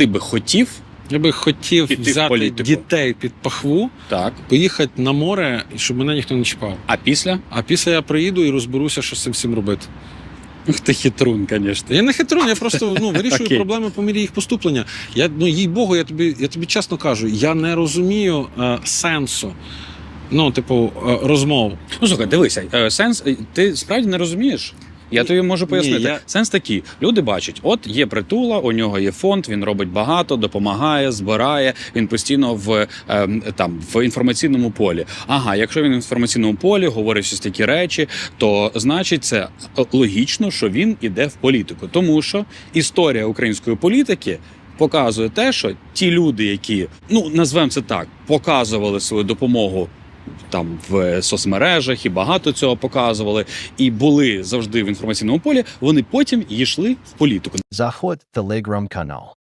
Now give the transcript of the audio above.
ти би хотів Я би хотів Піти в взяти політику. дітей під пахву, так, поїхати на море, і щоб мене ніхто не чіпав. а після? А після я приїду і розберуся, що з цим всім робити. Ух ти хитрун, звісно. Я не хитрун, я просто ну, вирішую Окей. проблеми по мірі їх поступлення. Я, ну, їй Богу, я тобі, я тобі чесно кажу, я не розумію е, сенсу. Ну, типу, е, розмов. Ну слухай, дивися, е, сенс, е, ти справді не розумієш. Я тобі можу ні, пояснити. я- Сенс такий: люди бачать, от є притула, у нього є фонд, він робить багато, допомагає, збирає. Він постійно в ем, там в інформаційному полі. Ага, якщо він в інформаційному полі говорить щось такі речі, то значить це е, логічно, що він іде в політику, тому що історія української політики. Показує те, що ті люди, які ну назвемо це так, показували свою допомогу там в соцмережах і багато цього показували, і були завжди в інформаційному полі. Вони потім йшли в політику. Заход Telegram канал.